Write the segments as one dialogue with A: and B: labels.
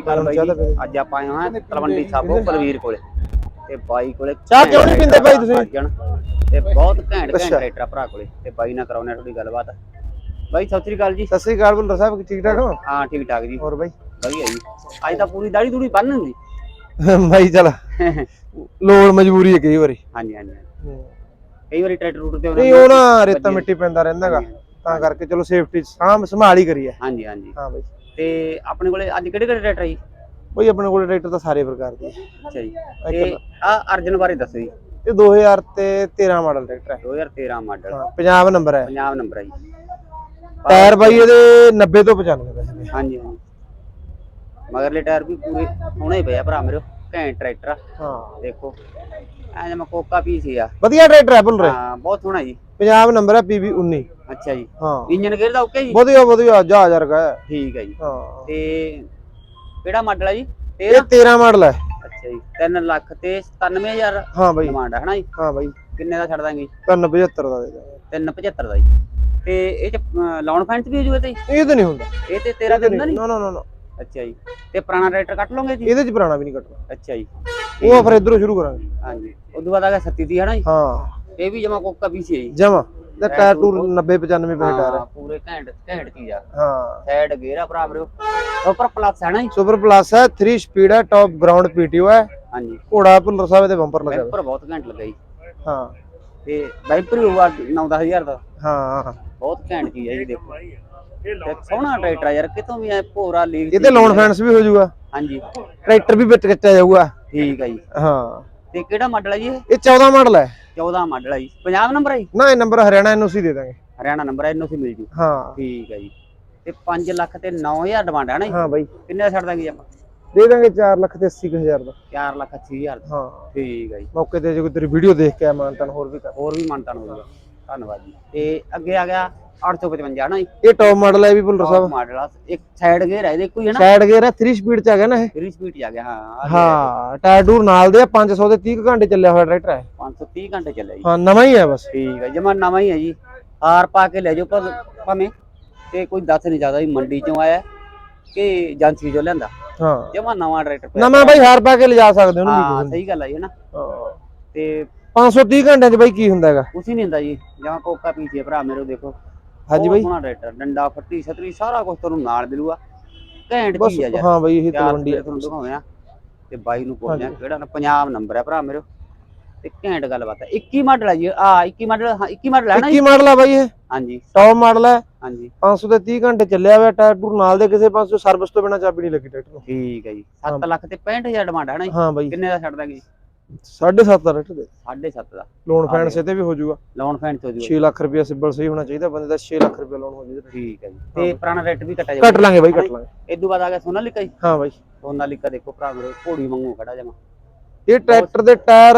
A: ਬਾਈ ਜੀ ਅੱਜ ਆਪਾਂ ਆਏ ਹਾਂ ਤਲਵੰਡੀ ਸਾਬੋ ਬਲਵੀਰ ਕੋਲੇ। ਤੇ ਬਾਈ ਕੋਲੇ
B: ਚਾਹ ਕਿਉਂ ਨਹੀਂ ਪੀਂਦੇ ਬਾਈ ਤੁਸੀਂ?
A: ਤੇ ਬਹੁਤ ਘੈਂਟ ਘੈਂਟ
B: ਅੱਛਾ।
A: ਆ ਭਰਾ ਕੋਲੇ। ਤੇ ਬਾਈ ਨਾਲ ਕਰਾਉਣੇ ਥੋੜੀ ਗੱਲਬਾਤ। ਬਾਈ ਸਤਿ ਸ੍ਰੀ ਅਕਾਲ ਜੀ।
B: ਸਤਿ ਸ੍ਰੀ ਅਕਾਲ ਬੁੱਲਰ ਸਾਹਿਬ ਠੀਕ ਠਾਕ ਹੋ?
A: ਹਾਂ ਠੀਕ ਠਾਕ ਜੀ।
B: ਹੋਰ ਬਾਈ?
A: ਵਧੀਆ ਜੀ। ਅੱਜ ਤਾਂ ਪੂਰੀ ਦਾੜੀ ਦੂੜੀ ਬੰਨ ਹੁੰਦੀ
B: ਬਾਈ ਚਲ। ਲੋੜ ਮਜਬੂਰੀ ਹੈ ਕਈ ਵਾਰੀ।
A: ਹਾਂਜੀ ਹਾਂਜੀ ਕਈ ਵਾਰੀ ਟਰੈਕਟਰ ਰੂਟ ਤੇ
B: ਨਹੀਂ ਉਹ ਨਾ ਰੇਤਾ ਮਿੱਟੀ ਪੈਂਦਾ ਰਹਿੰਦਾਗਾ ਤਾਂ ਕਰਕੇ ਚਲੋ ਸੇਫਟੀ ਸਾਂਭ ਸੰਭਾਲ ਹੀ ਕਰੀਏ।
A: ਹਾਂਜੀ ਹਾਂਜੀ।
B: ਹਾਂ ਬਾਈ।
A: ਤੇ ਆਪਣੇ ਕੋਲੇ ਅੱਜ ਕਿਹੜੇ ਕਿਹੜੇ ਟਰੈਕਟਰ ਆ ਜੀ?
B: ਬਾਈ ਆਪਣੇ ਕੋਲ ਟਰੈਕਟਰ ਤਾਂ ਸਾਰੇ ਪ੍ਰਕਾਰ ਦੇ।
A: ਅੱਛਾ ਜੀ। ਤੇ ਆ ਅਰਜਨ ਬਾਰੇ ਦੱਸੋ ਜੀ।
B: ਇਹ 2000 ਤੇ 13 ਮਾਡਲ ਟਰੈਕਟਰ ਹੈ
A: 2013 ਮਾਡਲ
B: ਹਾਂ ਪੰਜਾਬ ਨੰਬਰ ਹੈ
A: ਪੰਜਾਬ ਨੰਬਰ ਹੈ ਜੀ।
B: ਟਾਇਰ ਬਾਈ ਇਹਦੇ 90 ਤੋਂ 95 ਪੈਸੇ ਨੇ
A: ਹਾਂਜੀ ਹਾਂਜੀ। ਮਗਰਲੇ ਟਾਇਰ ਵੀ ਪੂਰੇ ਸੋਹਣੇ ਪਏ ਆ ਭਰਾ ਮੇਰੇ ਘੈਂਟ ਟਰੈਕਟਰ ਆ।
B: ਹਾਂ।
A: ਦੇਖੋ ਐ ਕੋਕਾ ਪੀਸ ਹੀ ਆ।
B: ਵਧੀਆ ਟਰੈਕਟਰ ਹੈ ਬੁੱਲਰ
A: ਹਾਂ ਬਹੁਤ ਸੋਹਣਾ ਜੀ।
B: ਪੰਜਾਬ ਨੰਬਰ ਹੈ PB 19
A: ਅੱਛਾ ਜੀ।
B: ਹਾਂ।
A: ਇੰਜਨ ਗੇਅਰ ਦਾ ਓਕੇ ਜੀ?
B: ਵਧੀਆ ਵਧੀਆ ਜਹਾਜ਼ ਵਰਗਾ ਹੈ।
A: ਠੀਕ ਹੈ ਜੀ।
B: ਹਾਂ।
A: ਤੇ ਕਿਹੜਾ ਮਾਡਲ ਆ ਜੀ?
B: ਇਹ
A: 13
B: 13 ਮਾਡਲ ਹੈ।
A: ਅੱਛਾ ਜੀ। 3 ਲੱਖ ਤੇ 97000
B: ਹਾਂ ਬਾਈ।
A: ਡਿਮਾਂਡ ਹੈ ਹਨਾ ਜੀ?
B: ਹਾਂ ਬਾਈ।
A: ਕਿੰਨੇ ਦਾ ਛੱਡ ਦਾਂਗੇ?
B: 375 ਦਾ ਦੇ ਦਾਂਗੇ।
A: 375 ਦਾ ਜੀ। ਤੇ ਇਹ ਚ ਲਾਉਣ ਫੈਂਸ ਵੀ ਹੋ ਜੂਗਾ ਤੇ ਜੀ?
B: ਇਹ ਤਾਂ ਨਹੀਂ ਹੁੰਦਾ।
A: ਇਹ ਤੇ 13 ਦੇ ਹੁੰਦਾ ਨਹੀਂ।
B: ਨਾ ਨਾ ਨਾ ਨਾ।
A: ਅੱਛਾ ਜੀ। ਤੇ ਪੁਰਾਣਾ ਟਰੈਕਟਰ ਕੱਟ ਲਓਗੇ ਜੀ?
B: ਇਹਦੇ ਚ ਪੁਰਾਣਾ ਵੀ ਨਹੀਂ ਕੱਟਣਾ।
A: ਅੱਛਾ ਜੀ।
B: ਉਹ ਫਿਰ ਇਧਰੋਂ ਸ਼ੁਰੂ ਕਰਾਂਗੇ।
A: ਹਾਂਜੀ। ਉਦੋਂ ਬਾਅਦ ਆ ਗਿਆ 37 ਦੀ ਹਨਾ ਜੀ?
B: ਹਾਂ।
A: ਇਹ ਵੀ ਜਮਾ ਕੋਕਾ ਹੀ ਹੈ ਜੀ।
B: ਜਮਾ। ਤੇ ਟਾਇਰ ਟੂਰ 90 95 ਪੈਸੇ ਟਾਇਰ ਹੈ
A: ਪੂਰੇ ਘੈਂਟ ਘੈਂਟ ਚੀਜ਼ ਆ।
B: ਹਾਂ।
A: ਸਾਈਡ ਗੇਅਰ ਆ ਭਰਾ ਮੇਰੇ ਉੱਪਰ ਪਲੱਸ ਹੈ ਨਾ ਜੀ।
B: ਸੁਪਰ ਪਲੱਸ ਹੈ 3 ਸਪੀਡ ਹੈ ਟਾਪ ਗਰਾਊਂਡ ਪੀਟੀਓ ਹੈ
A: ਹਾਂਜੀ।
B: ਘੋੜਾ ਭੁੱਲਰ ਸਾਹਿਬ ਦੇ ਬੰਪਰ ਲੱਗਾ
A: ਵਾਈਪਰ ਬਹੁਤ ਘੈਂਟ ਲੱਗਾ ਜੀ।
B: ਹਾਂ।
A: ਤੇ ਵਾਈਪਰ ਵੀ ਹੋਊਗਾ 9-10000 ਦਾ।
B: ਹਾਂ।
A: ਬਹੁਤ ਘੈਂਟ ਚੀਜ਼ ਹੈ ਜੀ ਦੇਖੋ। ਤੇ ਸੋਹਣਾ ਟਰੈਕਟਰ ਯਾਰ ਕਿਤੋਂ ਵੀ ਐ ਭੋਰਾ ਲੀਕ
B: ਇਹਦੇ ਲੋਨ ਫੈਂਸ ਵੀ ਹੋ ਜਾਊਗਾ।
A: ਹਾਂਜੀ।
B: ਟਰੈਕਟਰ ਵੀ ਵਿੱਚ ਕੱਟਿਆ ਜਾਊਗਾ।
A: ਠੀਕ ਹੈ ਜੀ।
B: ਹਾਂ।
A: ਤੇ ਕਿਹੜਾ ਮਾਡਲ ਹੈ ਜੀ ਇਹ?
B: ਇਹ 14 ਮਾਡਲ ਹੈ
A: 14 ਮਾਡਲ ਹੈ ਜੀ। ਪੰਜਾਬ ਨੰਬਰ ਹੈ ਜੀ?
B: ਨਾ ਇਹ ਨੰਬਰ ਹਰਿਆਣਾ ਐਨਓਸੀ ਦੇ ਦਾਂਗੇ।
A: ਹਰਿਆਣਾ ਨੰਬਰ ਹੈ ਇਹਨੂੰ ਸੀ ਮਿਲ ਜੂ।
B: ਹਾਂ।
A: ਠੀਕ ਹੈ ਜੀ। ਤੇ 5 ਲੱਖ ਤੇ 9000 ਡਿਮਾਂਡ ਹੈ ਨਾ ਜੀ?
B: ਹਾਂ ਬਾਈ।
A: ਕਿੰਨੇ ਦਾ ਛੱਡ ਦਾਂਗੇ ਆਪਾਂ?
B: ਦੇ ਦਾਂਗੇ 4 ਲੱਖ ਤੇ 80 ਕੁ ਹਜ਼ਾਰ ਦਾ।
A: 4 ਲੱਖ 80000 ਦਾ।
B: ਹਾਂ।
A: ਠੀਕ ਹੈ ਜੀ।
B: ਮੌਕੇ ਤੇ ਜੇ ਕੋਈ ਤੇਰੀ ਵੀਡੀਓ ਦੇਖ ਕੇ ਆ ਮਾਨਤਨ ਹੋਰ ਵੀ ਕਰ।
A: ਹੋਰ ਵੀ ਮਾਨਤਾਨ ਹੋ ਜਾਊਗਾ। ਧੰਨਵਾਦ ਜੀ। ਤੇ ਅੱਗੇ ਆ ਗਿਆ 855 ਨਾ ਜੀ।
B: ਇਹ ਟੌਪ ਮਾਡਲ ਹੈ ਵੀ ਭੁੱਲਰ ਸਾਹਿਬ।
A: ਮਾਡਲ ਆ। ਇੱਕ ਸਾਈਡ ਗੇਅਰ ਹੈ ਇਹਦੇ ਕੋਈ ਹੈ ਨਾ।
B: ਸਾਈਡ ਗੇਅਰ ਹੈ 3 ਸਪੀਡ ਚ ਆ ਗਿਆ ਨਾ ਇਹ।
A: 3 ਸਪੀਡ ਚ ਆ ਗਿਆ ਹਾਂ ਆਹ
B: ਹਾਂ ਟਾਇਰ ਟੂਰ ਨਾਲ ਦੇ ਆ 500 ਦੇ 30 ਕੁ ਘੰਟੇ ਚੱਲਿਆ ਹੋਇਆ ਟਰੈਕਟਰ ਹੈ
A: 530 ਘੰਟੇ ਚੱਲਿਆ ਜੀ।
B: ਹਾਂ ਨਵਾਂ ਹੀ ਹੈ ਬਸ।
A: ਠੀਕ ਹੈ ਜਮਾ ਨਵਾਂ ਹੀ ਹੈ ਜੀ। ਹਾਰ ਪਾ ਕੇ ਲੈ ਜਾਓ ਪਰ ਭਾਵੇਂ। ਤੇ ਕੋਈ ਦੱਸ ਨਹੀਂ ਸਕਦਾ ਵੀ ਮੰਡੀ ਚੋਂ ਆਇਆ ਕਿ ਏਜੰਸੀ ਚੋਂ ਲਿਆਂਦਾ।
B: ਹਾਂ।
A: ਜਮਾ ਨਵਾਂ ਟਰੈਕਟਰ ਪਿਆ।
B: ਨਵਾਂ ਬਾਈ ਹਾਰ ਪਾ ਕੇ ਲਿਜਾ ਸਕਦੇ ਉਹਨੂੰ
A: ਹਾਂ ਸਹੀ ਗੱਲ ਹੈ ਜੀ ਹੈ ਨਾ।
B: ਹਾਂ।
A: ਤੇ
B: 530 ਘੰਟਿਆਂ ਚ ਬਾਈ ਕੀ ਹੁੰਦਾ ਹੈਗਾ?
A: ਕੁਛ ਹੀ ਨਹੀਂ ਹੁੰਦਾ ਜੀ। ਜਮਾ ਕੋਕਾ ਪੀਛੇ ਭਰਾ ਮੇਰੇ ਦੇਖੋ।
B: ਹਾਂਜੀ ਬਾਈ।
A: ਸੋਹਣਾ ਟਰੈਕਟਰ ਡੰਡਾ ਫੱਟੀ ਛਤਰੀ ਸਾਰਾ ਕੁਝ ਤੁਹਾਨੂੰ ਨਾਲ ਮਿਲੂਗਾ। ਘੈਂਟ
B: ਬਸ
A: ਚੀਜ਼ ਆ ਯਾਰ।
B: ਹਾਂ ਬਾਈ ਇਹ ਤਲਵੰਡੀ
A: ਤੁਹਾਨੂੰ। ਦਿਖਾਉਂਦੇ ਆ ਤੇ ਬਾਈ ਨੂੰ ਪੁੱਛਦੇ ਆ ਕਿਹੜਾ ਨਾ ਪੰਜਾਬ ਨੰਬਰ ਹੈ ਭਰਾ ਮੇਰੇ। ਤੇ ਘੈਂਟ ਗੱਲਬਾਤ ਹੈ 21 ਮਾਡਲ ਹੈ ਜੀ ਆ 21 ਮਾਡਲ ਹਾਂ 21 ਮਾਡਲ ਹੈ ਨਾ ਜੀ
B: 21 ਮਾਡਲ ਆ ਬਾਈ ਇਹ।
A: ਹਾਂਜੀ।
B: ਟੌਪ ਮਾਡਲ ਹੈ
A: ਹਾਂਜੀ।
B: 500 ਦੇ 30 ਘੰਟੇ ਚੱਲਿਆ ਹੋਇਆ ਟਾਇਰ ਟੂਰ ਨਾਲ ਦੇ ਕਿਸੇ ਪਾਸੋਂ ਸਰਵਿਸ ਤੋਂ ਬਿਨਾ ਚਾਬੀ ਨਹੀਂ ਲੱਗੀ ਟਰੈਕਟਰ ਨੂੰ
A: ਠੀਕ ਹੈ ਜੀ। 7 ਲੱਖ ਤੇ 65000 ਡਿਮਾਂਡ ਹੈ ਨਾ ਜੀ?
B: ਹਾਂ ਬਾਈ।
A: ਕਿੰਨੇ ਦਾ ਛੱਡ ਦਾਂਗੇ ਜੀ?
B: 7.5 ਦਾ ਟਰੈਕਟਰ ਦੇ।
A: 7.5 ਦਾ।
B: ਲੋਨ ਫਾਈਨੈਂਸ ਤੇ ਵੀ ਹੋ ਜਾਊਗਾ।
A: ਲੋਨ ਫੈਂਸ ਹੋ ਜੂਗਾ
B: 6 ਲੱਖ ਰੁਪਏ ਸਿਬਲ ਸਹੀ ਹੋਣਾ ਚਾਹੀਦਾ ਬੰਦੇ ਦਾ 6 ਲੱਖ ਰੁਪਏ ਲੋਨ ਹੋ ਜਾਊਗਾ
A: ਠੀਕ ਹੈ ਜੀ। ਤੇ ਪੁਰਾਣਾ ਰੇਟ ਵੀ ਕੱਟਿਆ
B: ਕੱਟ
A: ਜਾਊਗਾ।
B: ਲਾਂਗੇ ਬਾਈ ਕੱਟ ਲਾਂਗੇ।
A: ਇਦੋਂ ਬਾਅਦ ਆ ਗਿਆ ਸੋਨਾਲੀਕਾ ਜੀ।
B: ਹਾਂ ਬਾਈ।
A: ਸੋਨਾਲੀਕਾ ਦੇਖੋ ਭਰਾ ਮੇਰੇ ਘੋੜੀ ਵਾਂਗੂ ਖੜਾ ਜਮਾ।
B: ਇਹ ਟਰੈਕਟਰ ਦੇ ਟਾਇਰ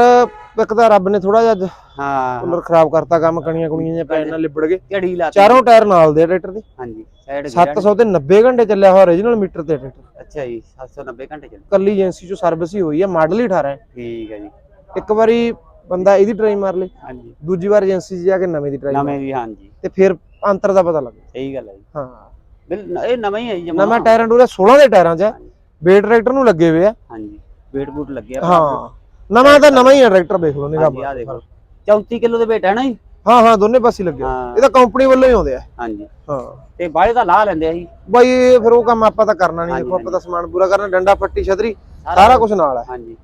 B: ਇੱਕ ਤਾਂ ਰੱਬ ਨੇ ਥੋੜਾ ਜਿਹਾ
A: ਹਾਂ।
B: ਕੂਲਰ ਖਰਾਬ ਕਰਤਾ ਕੰਮ ਕਣੀਆਂ ਕੁਣੀਆਂ ਜਿਹੀਆਂ ਪੈਣ ਨਾਲ ਲਿਬੜ ਗਏ।
A: ਝੜੀ ਲਾ
B: ਚਾਰੋਂ ਟਾਇਰ ਨਾਲ ਦੇ ਟਰੈਕਟਰ ਦੇ।
A: ਹਾਂਜੀ ਸਾਈਡ
B: 700 ਤੇ 90 ਘੰਟੇ ਚੱਲਿਆ ਹੋਇਆ origignal ਮੀਟਰ ਤੇ ਟਰੈਕਟਰ।
A: ਅੱਛਾ ਜੀ 790 ਘੰਟੇ ਚੱਲ
B: ਕੱਲੀ ਏਜੰਸੀ ਚੋਂ ਸਰਵਿਸ ਹੀ ਹੋਈ ਹੈ ਮਾਡਲ ਹੀ 18 ਹੈ।
A: ਠੀਕ ਹੈ ਜੀ।
B: ਇੱਕ ਵਾਰੀ ਬੰਦਾ ਇਹਦੀ ਟਰਾਈ ਮਾਰ ਲੇ
A: ਹਾਂਜੀ।
B: ਦੂਜੀ ਵਾਰ ਏਜੰਸੀ 'ਚ ਜਾ ਕੇ ਨਵੇਂ ਦੀ ਟਰਾਈ
A: ਨਵੇਂ ਵੀ ਹਾਂਜੀ।
B: ਤੇ ਫਿਰ ਅੰਤਰ ਦਾ ਪਤਾ ਲੱਗੇ
A: ਸਹੀ ਗੱਲ ਹੈ ਜੀ।
B: ਹਾਂ।
A: ਬਿਲ ਇਹ ਨਵਾਂ ਹੀ ਹੈ ਜੀ
B: ਨਵਾਂ ਟਾਇਰਾਂ ਟੂਰੇ 16 ਦੇ ਟਾਇਰਾਂ 'ਚ ਹੈ ਬੇ ਟਰੈਕਟਰ ਨੂੰ ਲੱਗੇ ਹੋਏ ਆ।
A: ਹਾਂਜੀ। ਵੇਟ ਬੂਟ ਲੱਗਿਆ
B: ਹਾਂ। ਨਵਾਂ ਤਾਂ ਨਵਾਂ ਹੀ ਹੈ ਟਰੈਕਟਰ ਦੇਖ ਲਓ ਨਿਗਾਹ
A: ਆ ਦੇਖੋ 34 ਕਿਲੋ ਦੇ ਵੇਟ ਹੈ ਨਾ ਜੀ?
B: ਹਾਂ ਹਾਂ ਦੋਨੇ ਪਾਸੇ ਲੱਗੇ ਇਹ ਤਾਂ ਕੰਪਨੀ ਵੱਲੋਂ ਹੀ ਆਉਂਦੇ ਆ।
A: ਹਾਂਜੀ।
B: ਹਾਂ।
A: ਤੇ ਬਾਹਲੇ ਦਾ ਲਾ ਲੈਂਦੇ ਆ ਜੀ।
B: ਬਾਈ ਫਿਰ ਉਹ ਕੰਮ ਆਪਾਂ ਤਾਂ ਕਰਨਾ ਨਹੀਂ ਦੇਖੋ ਆਪਾਂ ਤਾਂ ਸਮਾਨ ਪੂਰਾ ਕਰਨਾ ਡੰਡਾ ਫੱਟੀ ਛਤਰੀ ਸਾਰਾ ਕੁਝ ਨਾਲ ਹੈ
A: ਹਾਂਜੀ।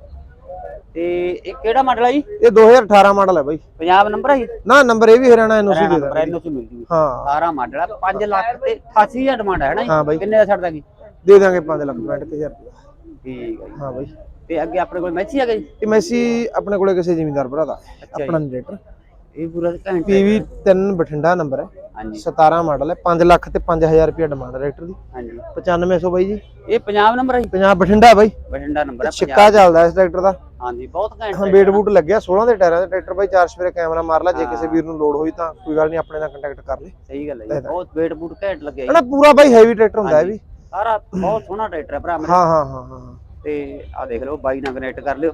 A: ਤੇ ਇਹ ਕਿਹੜਾ ਮਾਡਲ ਹੈ ਜੀ?
B: ਇਹ 2018 ਮਾਡਲ ਹੈ ਬਾਈ।
A: ਪੰਜਾਬ ਨੰਬਰ ਹੈ ਜੀ?
B: ਨਾ ਨੰਬਰ ਇਹ ਵੀ ਹਰਿਆਣਾ ਐਨਓਸੀ ਦੇ
A: ਨੰਬਰ
B: ਦਾਂਗੇ।
A: ਇਹਨੂੰ ਸੀ ਮਿਲ ਜੂਗੀ
B: ਹਾਂ।
A: 18 ਮਾਡਲ ਹੈ 5 ਲੱਖ ਤੇ 88000 ਡਿਮਾਂਡ ਹੈ ਨਾ ਜੀ। ਕਿੰਨੇ ਦਾ ਛੱਡ ਦਾਂਗੇ
B: ਦੇ ਦਾਂਗੇ 5 ਲੱਖ 65000 ਰੁਪਏ
A: ਠੀਕ ਹੈ ਜੀ।
B: ਹਾਂ ਬਾਈ।
A: ਤੇ ਅੱਗੇ ਆਪਣੇ ਕੋਲ ਮੈਚੀ ਆ ਗਈ?
B: ਇਹ ਮੈਸੀ ਆਪਣੇ ਕੋਲੇ ਕਿਸੇ ਜ਼ਿਮੀਂਦਾਰ ਭਰਾ ਦਾ ਹੈ।
A: ਅੱਛਾ
B: ਆਪਣਾ ਜਨਰੇਟਰ।
A: ਇਹ ਪੂਰਾ ਘੰਟੇ
B: ਪੀਵੀ 3 ਬਠਿੰਡਾ ਨੰਬਰ ਹੈ।
A: ਹਾਂਜੀ।
B: 17 ਮਾਡਲ ਹੈ। 5 ਲੱਖ ਤੇ 5000 ਰੁਪਏ ਡਿਮਾਂਡ ਟਰੈਕਟਰ ਦੀ।
A: ਹਾਂਜੀ।
B: 9500 ਬਾਈ ਜੀ।
A: ਇਹ ਪੰਜਾਬ ਨੰਬਰ ਹੈ ਜੀ?
B: 50 ਬਠਿੰਡਾ ਬਾਈ।
A: ਬਠਿੰਡਾ ਨੰਬਰ ਹੈ
B: ਛਿੱਕਾ ਚੱਲਦਾ ਇਸ ਟਰੈਕਟਰ ਦਾ।
A: ਹਾਂਜੀ ਬਹੁਤ ਘੈਂਟ
B: ਹਾਂ ਬੇਟ ਬੂਟ ਲੱਗਿਆ 16 ਦੇ ਟਾਇਰਾਂ ਦੇ ਟਰੈਕਟਰ ਬਾਈ ਚਾਰ ਸਵੇਰੇ ਕੈਮਰਾ ਮਾਰ ਲਾ ਜੇ ਕਿਸੇ ਵੀਰ ਨੂੰ ਲੋਡ ਹੋਈ ਤਾਂ ਕੋਈ ਗੱਲ ਨਹੀਂ ਆਪਣੇ ਨਾਲ ਕੰਟੈਕਟ ਕਰ ਲੈ।
A: ਸਹੀ ਗੱਲ ਹੈ ਜੀ ਬਹੁਤ ਵੇਟ ਬੂਟ ਘੈਂਟ ਲੱਗਿਆ ਜੀ।
B: ਹਨਾ ਪੂਰਾ ਬਾਈ ਹੈਵੀ ਟਰੈਕਟਰ ਹੁੰਦਾ ਹੈ ਵੀ।
A: ਸਾਰਾ ਬਹੁਤ ਸੋਹਣਾ ਟਰੈਕਟਰ ਹੈ ਭਰਾ ਮੇਰਾ।
B: ਹਾਂ ਹਾਂ ਹਾਂ ਹਾਂ।
A: ਤੇ ਆ ਦੇਖ ਲਓ ਬਾਈ ਨਾਲ ਕਨੈਕਟ ਕਰ ਲਿਓ।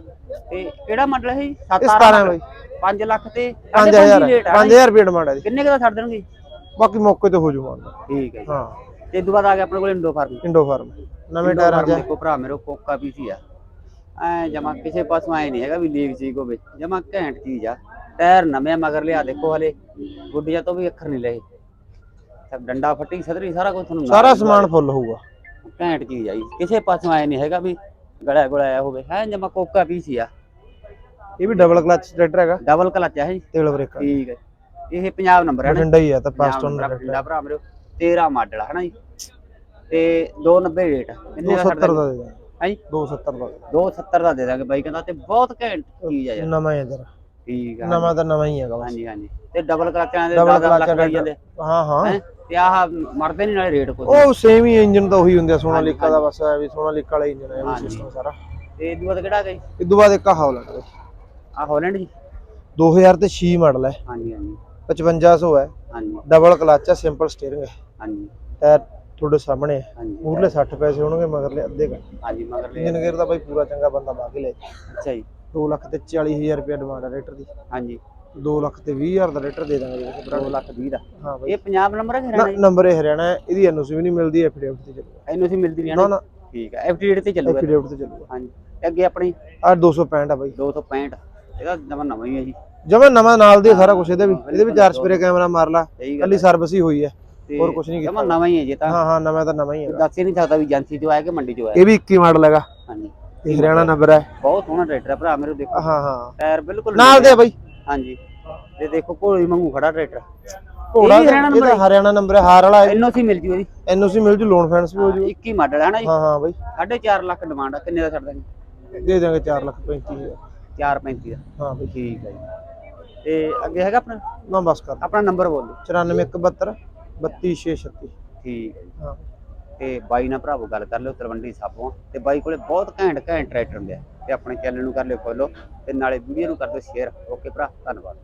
A: ਤੇ ਕਿਹੜਾ ਮਾਡਲ ਹੈ ਜੀ
B: ਇਹ 17 ਬਾਈ।
A: 5 ਲੱਖ ਤੇ
B: 5000
A: ਰੇਟ ਹੈ
B: 5000 ਰੁਪਏ ਡਿਮਾਂਡ ਹੈ ਜੀ।
A: ਕਿੰਨੇ ਕੁ ਦਾ ਛੱਡ ਦੇਣਗੇ?
B: ਬਾਕੀ ਮੌਕੇ ਤੇ ਹੋ ਜੂ ਮਾਨ
A: ਠੀਕ ਹੈ ਜੀ।
B: ਹਾਂ।
A: ਤੇ ਬਾਅਦ ਆ ਗਿਆ ਆਪਣੇ ਕੋਲ ਇੰਡੋ ਫਾਰਮ
B: ਇੰਡੋ ਫਾਰਮ ਨਵੇਂ ਟਾਇਰਾਂ ਹੈ।
A: ਦੇਖੋ ਭਰਾ ਮੇਰੇ ਕੋਕਾ ਪੀਸੀ ਆ। ਐ ਜਮਾ ਕਿਸੇ ਪਾਸੋਂ ਐ ਨਹੀਂ ਹੈਗਾ ਵੀ ਲੀਕ ਚੀਕ ਹੋਵੇ। ਜਮਾ ਘੈਂਟ ਚੀਜ਼ ਆ। ਟਾਇਰ ਨਵੇਂ ਮਗਰ ਲਿਆ ਦੇਖੋ ਹਲੇ। ਗੁੱਡੀਆਂ ਤੋਂ ਵੀ ਅੱਖਰ ਨਹੀਂ ਲਏ। ਡੰਡਾ ਫੱਟੀ ਸਦਰੀ ਸਾਰਾ ਕੁਝ ਤੁਹਾਨੂੰ ਨਾਲ
B: ਸਾਰਾ
A: ਹੀ
B: ਸਮਾਨ ਫੁੱਲ ਹੋਊਗਾ।
A: ਘੈਂਟ ਚੀਜ਼ ਆ ਜੀ ਕਿਸੇ ਪਾਸੋਂ ਐ ਨਹੀਂ ਹੈਗਾ ਵੀ ਗਲਾ ਗੁਲਾਇਆ ਹੋਵੇ ਹੈ ਜਮਾ ਕੋਕਾ ਪੀਸੀ ਆ।
B: ਇਹ ਵੀ ਡਬਲ ਕਲਚ ਟਰੈਕਟਰ ਹੈਗਾ।
A: ਡਬਲ ਕਲਚ ਹੈ ਜੀ।
B: ਤੇਲ ਬ੍ਰੇਕਾਂ
A: ਠੀਕ ਹੈ ਇਹ ਪੰਜਾਬ ਨੰਬਰ ਹੈ ਨਾ
B: ਬਠਿੰਡਾ ਹੀ ਹੈ ਤਾਂ
A: ਪੰਜਾਬ
B: ਪਾਸਟਨ ਦਾ
A: ਆ, ਬਠਿੰਡਾ ਭਰਾ ਮੇਰੇ। 13 ਮਾਡਲ ਹੈ ਨਾ ਜੀ। ਤੇ 290 ਰੇਟ ਕਿੰਨੇ ਦਾ
B: 270 ਦਾ ਦੇ ਦਾਂਗੇ।
A: ਹੈ ਜੀ।
B: 270 ਦਾ।
A: 270 ਦਾ ਦੇ ਦਾਂਗੇ ਬਾਈ ਕਹਿੰਦਾ ਤੇ ਬਹੁਤ ਘੈਂਟ ਚੀਜ਼ ਆ ਯਾਰ।
B: ਨਵਾਂ ਹੀ ਹੈ ਜਰਾ
A: ਠੀਕ ਆ।
B: ਨਵਾਂ ਤਾਂ ਨਵਾਂ ਹੀ ਹੈਗਾ ਬਸ।
A: ਹਾਂਜੀ ਹਾਂਜੀ। ਤੇ ਡਬਲ ਕਲਚਾਂ ਦੇ
B: Double
A: 10 ਲੱਖ
B: clutch
A: ਲਾਈ ਜਾਂਦੇ
B: ਹਾਂ ਹਾਂ।
A: ਹੈਂ? ਤੇ ਆਹ ਮਰਦੇ ਨਹੀਂ ਨਾਲੇ ਰੇਟ ਕੋਈ
B: ਉਹ ਸੇਮ ਹੀ ਇੰਜਨ ਤਾਂ ਉਹੀ ਹੁੰਦੇ ਆ ਸੋਨਾਲੀਕਾ ਦਾ ਬਸ ਵੀ ਸੋਨਾਲੀਕਾ ਵਾਲਾ ਇੰਜਨ ਹੈ ਉਹ। ਸਿਸਟਮ ਸਾਰਾ।
A: ਤੇ ਦੂਆ ਤਾਂ ਕਿਹੜਾ ਗਈ
B: ਤੋਂ ਬਾਅਦ ਇੱਕ ਹਾਲੈਂਡ ਹੈ।
A: ਆ ਹਾਲੈਂਡ ਜੀ?
B: 2000 ਤੇ 6 ਮਾਡਲ ਹੈ।
A: ਹਾਂਜੀ ਹਾਂਜੀ।
B: 5500 ਹੈ।
A: ਹਾਂਜੀ।
B: ਡਬਲ ਕਲਚ ਹੈ ਸਿੰਪਲ ਸਟੀਅਰਿੰਗ ਹੈ।
A: ਹਾਂਜੀ।
B: ਟਾਇਰ ਤੁਹਾਡੇ ਸਾਹਮਣੇ ਹੈ। ਮੂਰਲੇ 60 ਪੈਸੇ ਹੋਣਗੇ ਮਗਰਲੇ ਅੱਧੇ ਘੰਟੇ
A: ਹਾਂਜੀ ਮਗਰ ਲੈ
B: ਇੰਜਨ ਗੇਅਰ ਦਾ ਬਾਈ ਪੂਰਾ ਚੰਗਾ ਬੰਦਾ ਲਾ ਕੇ ਲੈ।
A: ਅੱਛਾ ਜੀ।
B: 2 ਲੱਖ ਤੇ 40000 ਰੁਪਏ ਡਿਮਾਂਡ ਹੈ ਰੇਟਰ ਦੀ।
A: ਹਾਂਜੀ।
B: 2 ਲੱਖ ਤੇ 20000 ਦਾ ਰੇਟਰ ਦੇ ਦਾਂਗੇ ਜੇ ਕਿਸੇ ਭਰਾ
A: 2
B: ਨੂੰ।
A: ਲੱਖ 20 ਦਾ।
B: ਹਾਂ ਬਾਈ।
A: ਇਹ ਪੰਜਾਬ ਨੰਬਰ ਹੈ ਹਰਿਆਣਾ
B: ਨਾ ਨੰਬਰ ਇਹ ਹਰਿਆਣਾ ਹੈ ਇਹਦੀ ਐਨਓਸੀ ਵੀ ਨਹੀਂ ਮਿਲਦੀ ਐਫੀਡੇਵਿਟ ਤੇ ਚੱਲੂਗਾ।
A: ਐਨਓਸੀ ਮਿਲਦੀ ਨਹੀਂ
B: ਨਾ?
A: ਹੈ
B: ਨਾ।
A: ਠੀਕ ਹੈ ਐਫਟੀਡੀ ਤੇ ਚੱਲੂਗਾ
B: ਐਫੀਡੇਵਿਟ ਤੇ ਚੱਲੂਗਾ।
A: ਹਾਂਜੀ ਤੇ ਅੱਗੇ ਆਪਣੀ?
B: ਆ 265 ਆ ਬਾਈ।
A: 265 ਇਹਦਾ ਨਵਾਂ ਨਵਾਂ ਹੀ ਹੈ ਜੀ।
B: ਜਮਾ ਨਵਾਂ ਨਾਲ ਦੇ ਸਾਰਾ ਕੁਝ ਇਹਦੇ ਵੀ ਇਹਦੇ ਵੀ ਚਾਰ ਸਪਰੇ ਕੈਮਰਾ ਮਾਰ ਲਾ
A: ਸਹੀ ਗੱਲ
B: ਕੱਲੀ ਸਰਵਿਸ ਹੀ ਹੋਈ ਹੈ
A: ਤੇ
B: ਹੋਰ ਕੁਛ ਨਹੀਂ ਕੀਤਾ।
A: ਜਮਾਂ ਨਵਾਂ ਹੀ ਹੈ ਜੇ ਤਾਂ।
B: ਹਾਂ ਹਾਂ ਨਵਾਂ ਤਾਂ ਨਵਾਂ ਹੀ ਹੈਗਾ
A: ਦੱਸ ਹੀ ਨਹੀਂ ਸਕਦਾ ਵੀ ਏਜੰਸੀ ਚੋਂ ਆਇਆ ਕਿ ਮੰਡੀ ਚੋਂ ਆਇਆ।
B: ਇਹ ਵੀ 21 ਮਾਡਲ ਹੈਗਾ।
A: ਹਾਂਜੀ।
B: ਇਹ ਹਰਿਆਣਾ ਨੰਬਰ ਹੈ।
A: ਬਹੁਤ ਸੋਹਣਾ ਟਰੈਕਟਰ ਹੈ ਭਰਾ ਮੇਰੇ ਦੇਖੋ।
B: ਹਾਂ ਹਾਂ।
A: ਟਾਇਰ ਬਿਲਕੁਲ
B: ਨਾਲ ਦੇ ਆ ਬਾਈ।
A: ਹਾਂਜੀ। ਤੇ ਦੇਖੋ ਘੋੜੀ ਵਾਂਗੂ ਖੜਾ ਟਰੈਕਟਰ।
B: ਘੋੜਾ
A: ਇਹ ਵੀ ਹਰਿਆਣਾ
B: ਇਹਦਾ ਹਰਿਆਣਾ ਨੰਬਰ ਹੈ ਹਾਰ ਵਾਲਾ
A: ਐਨਓਸੀ ਮਿਲ ਜੂ ਇਹਦੀ।
B: ਐਨਓਸੀ ਮਿਲ ਜੂ ਲੋਨ ਫਾਈਨੈਂਸ ਵੀ ਹੋ ਜੂ।
A: 21 ਮਾਡਲ ਹੈ ਨਾ ਜੀ।
B: ਹਾਂ ਹਾਂ ਬਾਈ।
A: 4.5 ਲੱਖ ਡਿਮਾਂਡ ਆ ਕਿੰਨੇ ਦਾ ਛੱਡ ਦਾਂਗੇ
B: ਦੇ ਦਾਂਗੇ 4 ਲੱਖ 35000
A: 4.35 ਦਾ।
B: ਹਾਂ ਬਾਈ।
A: ਠੀਕ ਹੈ ਜੀ। ਤੇ ਅੱਗੇ ਹੈਗਾ ਆਪਣਾ?
B: ਨਾ ਬਸ ਕਰ।
A: ਆਪਣਾ ਨੰਬਰ ਬੋਲੋ
B: 94172 32636
A: ਠੀਕ ਹੈ ਜੀ।
B: ਹਾਂ।
A: ਤੇ ਬਾਈ ਨਾਲ ਭਰਾਵੋ ਗੱਲ ਕਰ ਲਿਓ ਤਲਵੰਡੀ ਸਾਬੋਂ ਤੇ ਬਾਈ ਕੋਲੇ ਬਹੁਤ ਘੈਂਟ ਘੈਂਟ ਟਰੈਕਟਰ ਹੁੰਦੇ ਆ। ਤੇ ਆਪਣੇ ਚੈਨਲ ਨੂੰ ਕਰ ਲਿਓ ਫੋਲੋ ਤੇ ਨਾਲੇ ਵੀਡੀਓ ਨੂੰ ਕਰ ਦਿਓ ਸ਼ੇਅਰ ਓਕੇ ਭਰਾ ਧੰਨਵਾਦ।